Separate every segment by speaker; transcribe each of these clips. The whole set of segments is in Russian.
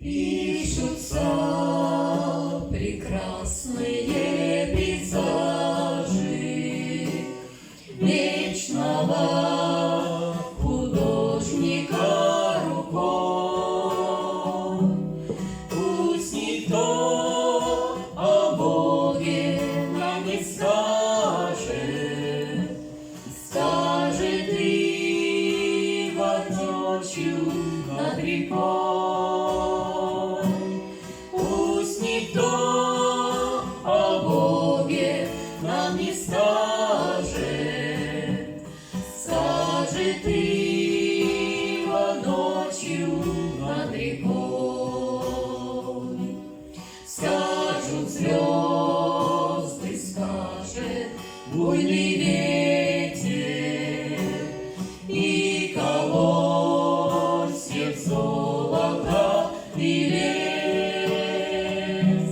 Speaker 1: Пишутся прекрасные пейзажи вечного художника рукой. Пусть никто о Боге нам не скажет, скажет Ива ночью над рекой. Ночью над рекой. Скажут звезды, скажет буйный ветер, и колосьев золота и лес,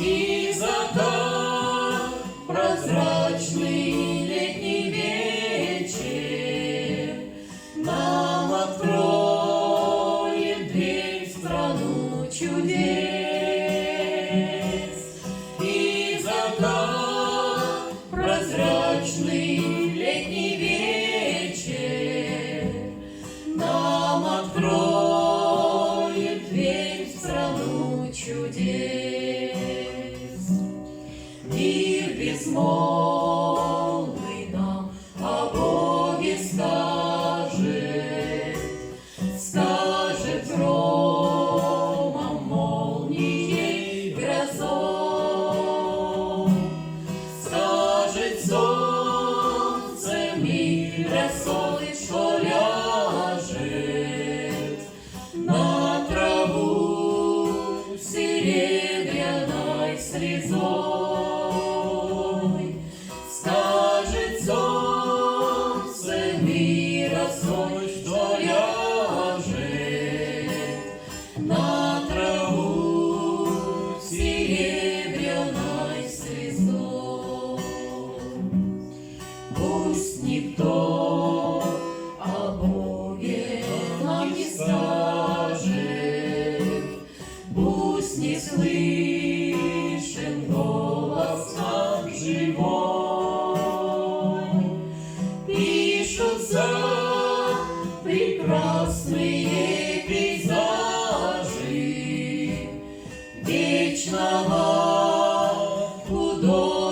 Speaker 1: и закат прозрачный чудес, и зато прозрачный летний вечер нам откроет дверь в страну чудес. Мир безмолвный. сонечко ляже на траву. песни слышен голос живой. Пишутся прекрасные пейзажи вечного художника.